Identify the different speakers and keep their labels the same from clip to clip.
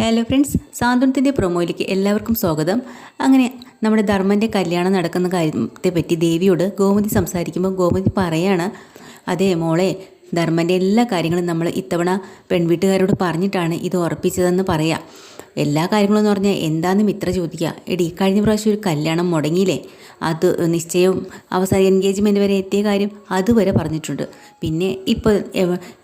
Speaker 1: Hello friends സാന്ത്വനത്തിന്റെ പ്രൊമോയിലേക്ക് എല്ലാവർക്കും സ്വാഗതം. അങ്ങനെ നമ്മുടെ ധർമ്മന്റെ കല്യാണം നടക്കുന്ന കാര്യത്തെ പറ്റി ദേവിയോട് ഗോമതി സംസാരിക്കുമ്പോൾ ഗോമതി പറയാണ് അതേ മോളെ ധർമ്മന്റെ എല്ലാ കാര്യങ്ങളും നമ്മൾ ഇത്തവണ പെൺവീട്ടുകാരോട് പറഞ്ഞിട്ടാണ് ഇത് ഉറപ്പിച്ചതെന്ന് പറയാം. എല്ലാ കാര്യങ്ങളും എന്ന് പറഞ്ഞാൽ എന്താണെന്ന് മിത്ര ചോദിക്കുക എടി കഴിഞ്ഞ പ്രാവശ്യം ഒരു കല്യാണം മുടങ്ങിയില്ലേ? അത് നിശ്ചയം അവസാന എൻഗേജ്മെന്റ് വരെ എത്തിയ കാര്യം അതുവരെ പറഞ്ഞിട്ടുണ്ട്. പിന്നെ ഇപ്പോൾ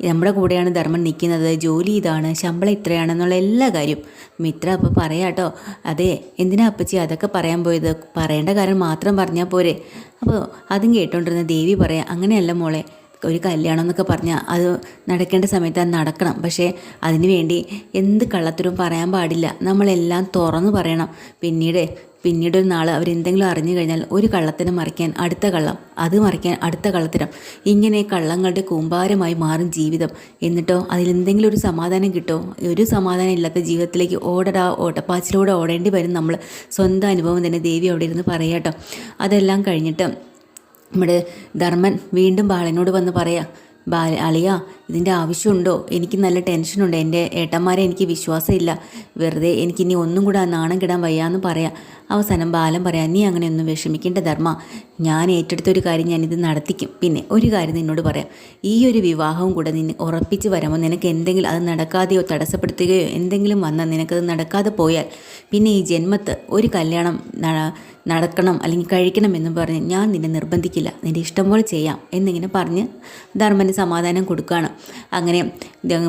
Speaker 1: നമ്മുടെ കൂടെയാണ് ധർമ്മൻ നിൽക്കുന്നത് ജോലി ഇതാണ് ശമ്പളം ഇത്രയാണെന്നുള്ള എല്ലാ കാര്യവും മിത്ര അപ്പോൾ പറയാട്ടോ അതെ എന്തിനാ അപ്പച്ചി അതൊക്കെ പറയാൻ പോയത്? പറയേണ്ട കാര്യം മാത്രം പറഞ്ഞാൽ പോരെ. അപ്പോൾ അതും കേട്ടോണ്ടിരുന്ന ദേവി പറയാം അങ്ങനെയല്ല മോളെ ഒരു കല്യാണം എന്നൊക്കെ പറഞ്ഞാൽ അത് നടക്കേണ്ട സമയത്ത് അത് നടക്കണം. പക്ഷേ അതിന് വേണ്ടി എന്ത് കള്ളത്തരവും പറയാൻ പാടില്ല. നമ്മളെല്ലാം തുറന്നു പറയണം. പിന്നീട് പിന്നീട് ഒരു നാൾ അവരെന്തെങ്കിലും അറിഞ്ഞു കഴിഞ്ഞാൽ ഒരു കള്ളത്തിനെ മറിക്കാൻ അടുത്ത കള്ളം അത് മറിക്കാൻ അടുത്ത കള്ളത്തരം. ഇങ്ങനെ കള്ളങ്ങളുടെ കൂമ്പാരമായി മാറും ജീവിതം. എന്നിട്ടോ അതിലെന്തെങ്കിലും ഒരു സമാധാനം കിട്ടോ? ഒരു സമാധാനം ഇല്ലാത്ത ജീവിതത്തിലേക്ക് ഓടടാ ഓട്ടപ്പാച്ചിലൂടെ ഓടേണ്ടി വരും നമ്മൾ സ്വന്തം അനുഭവം തന്നെ ദേവി അവിടെ ഇരുന്ന് പറയാട്ടോ. അതെല്ലാം കഴിഞ്ഞിട്ട് നമ്മുടെ ധർമ്മൻ വീണ്ടും ബാലനോട് വന്ന് പറയാം ബാല അളിയ ഇതിന്റെ ആവശ്യമുണ്ടോ? എനിക്ക് നല്ല ടെൻഷനുണ്ട്. എന്റെ ഏട്ടന്മാരെ എനിക്ക് വിശ്വാസമില്ല. വെറുതെ എനിക്കിനി ഒന്നും കൂടെ നാണം കിടാൻ വയ്യാന്ന് പറയാം. അവസാനം ബാലൻ പറയാം നീ അങ്ങനെ ഒന്നും വിഷമിക്കേണ്ട ധർമ്മ. ഞാൻ ഏറ്റെടുത്ത ഒരു കാര്യം ഞാനിത് നടത്തിക്കും. പിന്നെ ഒരു കാര്യം നിന്നോട് പറയാം. ഈ ഒരു വിവാഹവും കൂടെ നിന്നെ ഉറപ്പിച്ച് വരുമ്പോൾ നിനക്ക് എന്തെങ്കിലും അത് നടക്കാതെയോ തടസ്സപ്പെടുത്തുകയോ എന്തെങ്കിലും വന്നാൽ നിനക്കത് നടക്കാതെ പോയാൽ പിന്നെ ഈ ജന്മത്ത് ഒരു കല്യാണം നടക്കണം അല്ലെങ്കിൽ കഴിക്കണം എന്ന് പറഞ്ഞ് ഞാൻ നിന്നെ നിർബന്ധിക്കില്ല. നിന്റെ ഇഷ്ടം പോലെ ചെയ്യാം എന്നിങ്ങനെ പറഞ്ഞ് ധർമ്മന് സമാധാനം കൊടുക്കുകയാണ്. അങ്ങനെ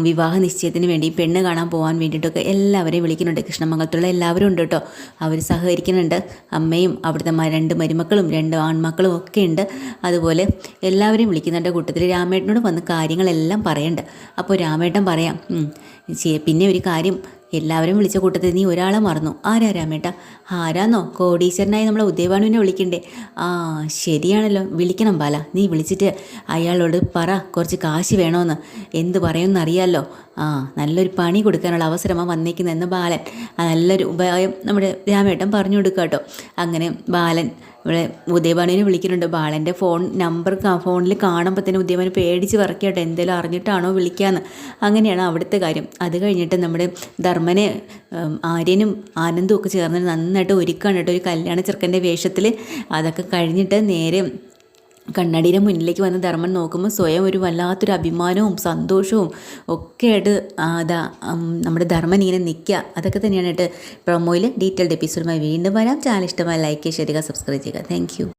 Speaker 1: വിവാഹ നിശ്ചയത്തിന് വേണ്ടി പെണ്ണ് കാണാൻ പോകാൻ വേണ്ടിയിട്ടൊക്കെ എല്ലാവരെയും വിളിക്കുന്നുണ്ട്. കൃഷ്ണമംഗലത്തുള്ള എല്ലാവരും ഉണ്ട് കേട്ടോ. അവർ സഹകരിക്കുന്നുണ്ട്. അമ്മയും അവിടുത്തെ രണ്ട് മരുമക്കളും രണ്ട് ആൺമക്കളും ഒക്കെ ഉണ്ട്. അതുപോലെ എല്ലാവരെയും വിളിക്കുന്നുണ്ട് കൂട്ടത്തിൽ രാമേട്ടനോട് വന്ന് കാര്യങ്ങളെല്ലാം പറയണ്ട്. അപ്പോൾ രാമേട്ടൻ പറയാം പിന്നെ ഒരു കാര്യം എല്ലാവരും വിളിച്ച കൂട്ടത്തിൽ നീ ഒരാളെ മറന്നു. ആരാ രാമേട്ട? ആരാന്നോ? കോടീശ്വരനായി നമ്മളെ ഉദയവാണുവിനെ വിളിക്കണ്ടേ? ആ ശരിയാണല്ലോ. വിളിക്കണം ബാല. നീ വിളിച്ചിട്ട് അയാളോട് പറ കുറച്ച് കാശ് വേണമെന്ന് എന്ത് പറയുമെന്നറിയാമല്ലോ ആ നല്ലൊരു പണി കൊടുക്കാനുള്ള അവസരമാണ് വന്നേക്കുന്നതെന്ന് ബാലൻ. നല്ലൊരു ഉപായം നമ്മുടെ രാമേട്ടൻ പറഞ്ഞു കൊടുക്കുക കേട്ടോ അങ്ങനെ ബാലൻ ഇവിടെ ഉദയഭാനുവിനെ വിളിക്കുന്നുണ്ട്. ബാലന്റെ ഫോൺ നമ്പർ ഫോണിൽ കാണുമ്പോൾ തന്നെ ഉദയഭാനു പേടിച്ച് വറക്കട്ടെ എന്തെങ്കിലും അറിഞ്ഞിട്ടാണോ വിളിക്കാന്ന്? അങ്ങനെയാണ് അവിടുത്തെ കാര്യം. അത് കഴിഞ്ഞിട്ട് നമ്മുടെ ധർമ്മനെ ആര്യനും ആനന്ദും ഒക്കെ ചേർന്ന് നന്നായിട്ട് ഒരുക്കാണ് കേട്ടോ. ഒരു കല്യാണ ചെറുക്കന്റെ വേഷത്തിൽ അതൊക്കെ കഴിഞ്ഞിട്ട് നേരെ കണ്ണാടിയുടെ മുന്നിലേക്ക് വന്ന് ധർമ്മൻ നോക്കുമ്പോൾ സ്വയം ഒരു വല്ലാത്തൊരു അഭിമാനവും സന്തോഷവും ഒക്കെ ആയിട്ട് അതാ നമ്മുടെ ധർമ്മൻ ഇങ്ങനെ നിൽക്കുക അതൊക്കെ തന്നെയാണ് കേട്ട് പ്രൊമോയിൽ ഡീറ്റെയിൽഡ് എപ്പിസോഡുമായി വീണ്ടും വരാം. ചാനൽ ഇഷ്ടമായി ലൈക്ക് ചെയ്യുക സബ്സ്ക്രൈബ് ചെയ്യുക താങ്ക്